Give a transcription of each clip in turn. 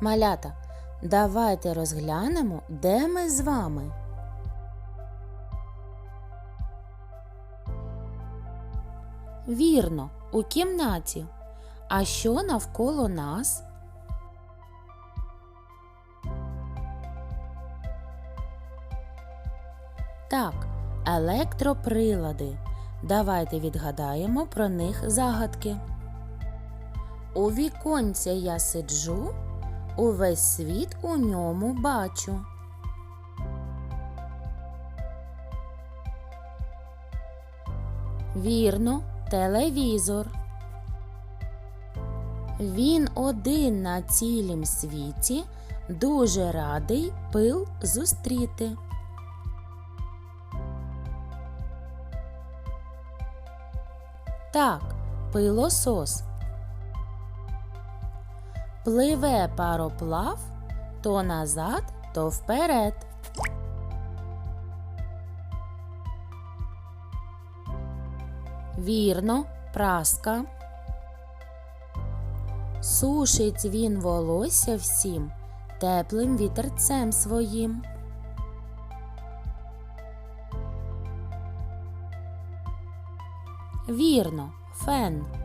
Малята, давайте розглянемо, де ми з вами. Вірно, у кімнаті. А що навколо нас? Так, електроприлади. Давайте відгадаємо про них загадки. У віконця я сиджу, увесь світ у ньому бачу. Вірно, телевізор. Він один на цілім світі, дуже радий пил зустріти. Так, пилосос. Пливе пароплав то назад, то вперед. Вірно, праска. Сушить він волосся всім теплим вітерцем своїм. Вірно, фен.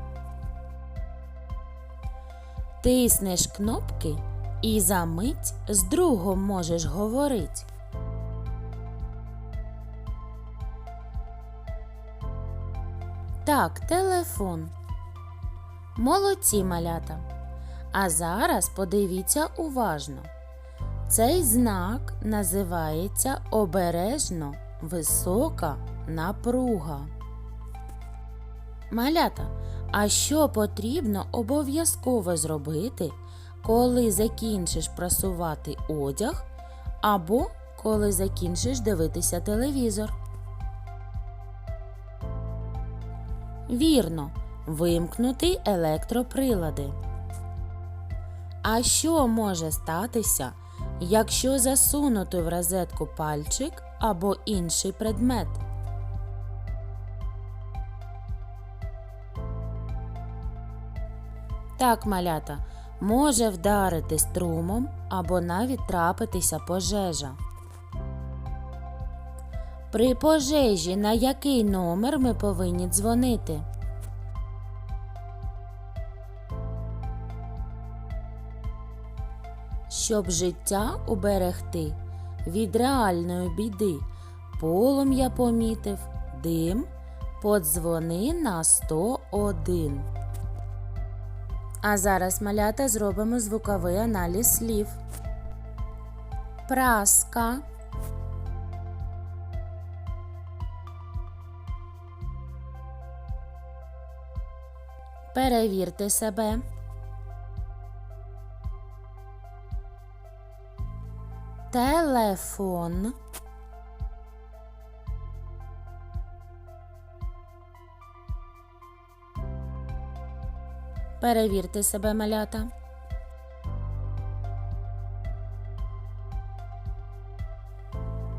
Тиснеш кнопки і за мить з другом можеш говорить. Так, телефон. Молодці малята. А зараз подивіться уважно. Цей знак називається обережно висока напруга. Малята, а що потрібно обов'язково зробити, коли закінчиш прасувати одяг або коли закінчиш дивитися телевізор? Вірно, вимкнути електроприлади. А що може статися, якщо засунути в розетку пальчик або інший предмет? Так, малята, може вдарити струмом або навіть трапитися пожежа. При пожежі на який номер ми повинні дзвонити? Щоб життя уберегти від реальної біди, полум'я помітив, дим, подзвони на 101. А зараз малята зробимо звуковий аналіз слів. Праска. Перевірте себе. Телефон. Перевірте себе, малята.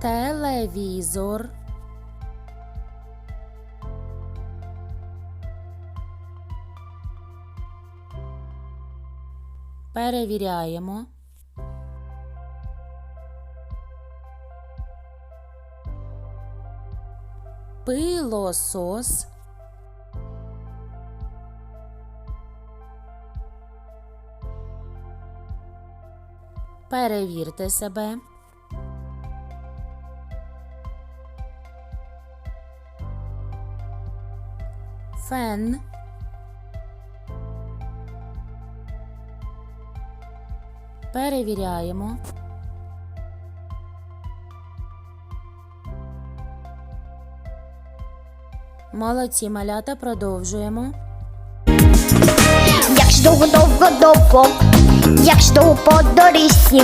Телевізор. Перевіряємо. Пилосос. Перевірте себе. Фен. Перевіряємо. Молодці малята продовжуємо. Як довго, довго, довго, як ж довго по доріжці,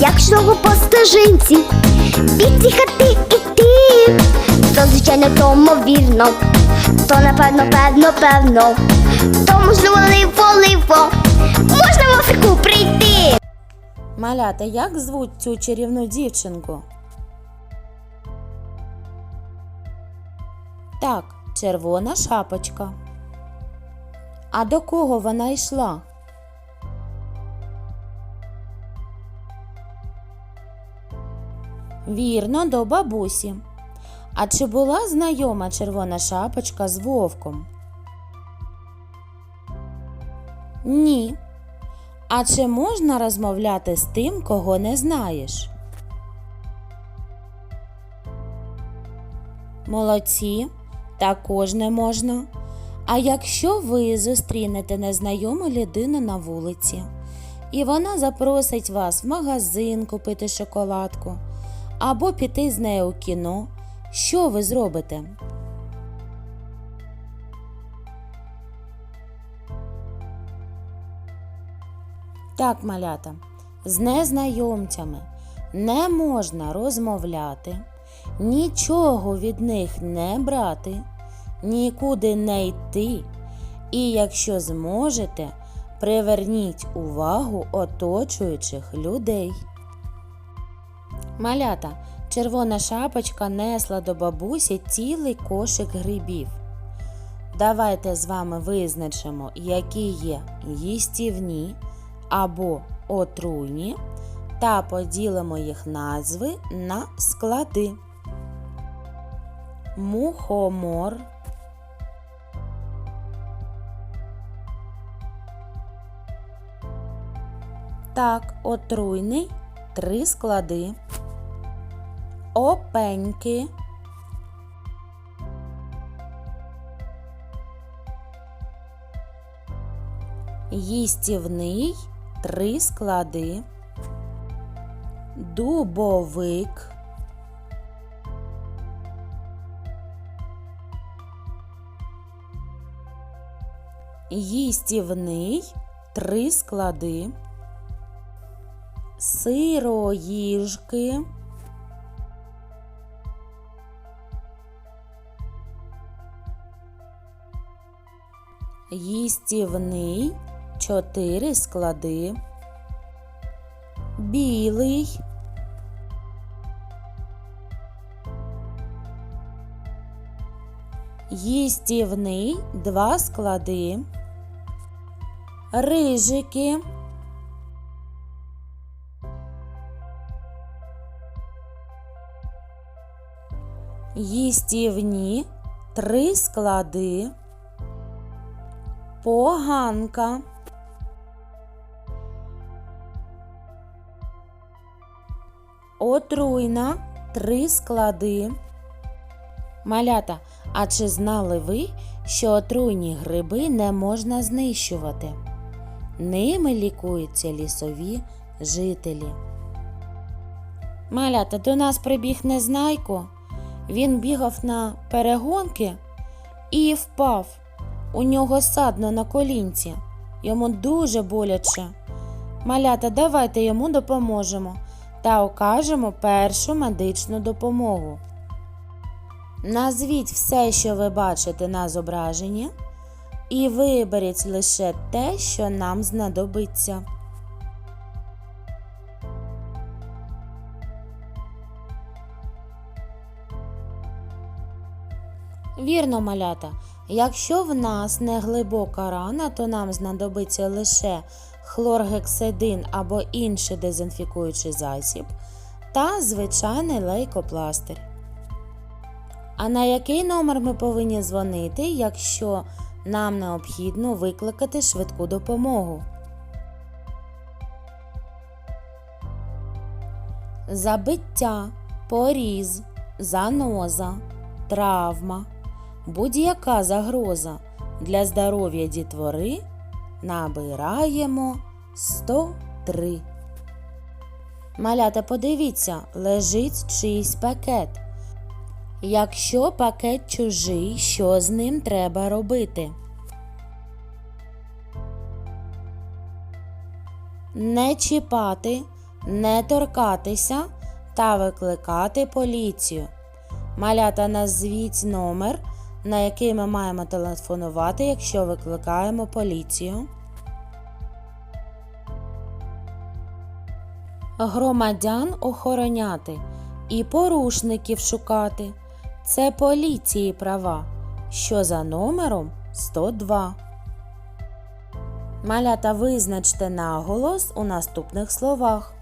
як ж по стежинці, від ці хати іти, то звичайно, тому вірно, то напевно, певно, певно, то можливо, ливо, ливо, можна в Африку прийти. Малята, як звуть цю чарівну дівчинку? Так, червона шапочка. А до кого вона йшла? Вірно, до бабусі. А чи була знайома червона шапочка з вовком? Ні. А чи можна розмовляти з тим, кого не знаєш? Молодці, також не можна. А якщо ви зустрінете незнайому людину на вулиці, і вона запросить вас в магазин купити шоколадку або піти з нею у кіно, що ви зробите? Так, малята, з незнайомцями не можна розмовляти, нічого від них не брати, нікуди не йти. І якщо зможете, приверніть увагу оточуючих людей. Малята, червона шапочка несла до бабусі цілий кошик грибів. Давайте з вами визначимо, які є їстівні або отруйні, та поділимо їх назви на склади. Мухомор. Так, отруйний три склади. Опеньки. Їстівний три склади. Дубовик. Їстівний три склади. Сироїжки. Їстівний чотири склади. Білий. Їстівний два склади. Рижики. Їстівні три склади. Поганка. Отруйна три склади. Малята, а чи знали ви, що отруйні гриби не можна знищувати? Ними лікуються лісові жителі. Малята, до нас прибіг незнайко. Він бігав на перегонки і впав. У нього садно на колінці. Йому дуже боляче. Малята, давайте йому допоможемо та окажемо першу медичну допомогу. Назвіть все, що ви бачите на зображенні, і виберіть лише те, що нам знадобиться. Вірно, малята. Якщо в нас не глибока рана, то нам знадобиться лише хлоргексидин або інший дезінфікуючий засіб та звичайний лейкопластир. А на який номер ми повинні дзвонити, якщо нам необхідно викликати швидку допомогу? Забиття, поріз, заноза, травма, будь-яка загроза для здоров'я дітвори набираємо 103. Малята, подивіться, лежить чийсь пакет. Якщо пакет чужий, що з ним треба робити? Не чіпати, не торкатися та викликати поліцію. Малята, назвіть номер, на який ми маємо телефонувати, якщо викликаємо поліцію. Громадян охороняти і порушників шукати. Це поліції права, що за номером 102. Малята визначте наголос у наступних словах.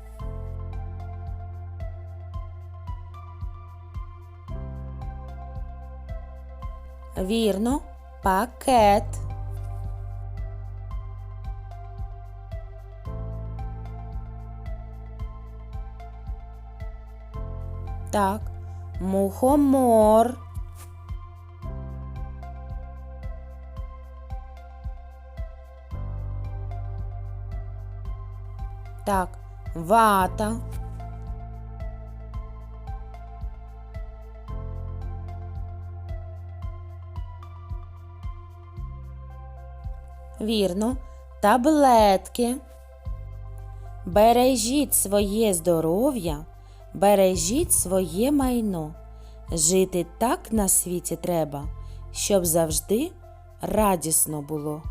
Вірно, пакет. Так, мухомор. Так, вата. Вірно, таблетки. Бережіть своє здоров'я, бережіть своє майно. Жити так на світі треба, щоб завжди радісно було.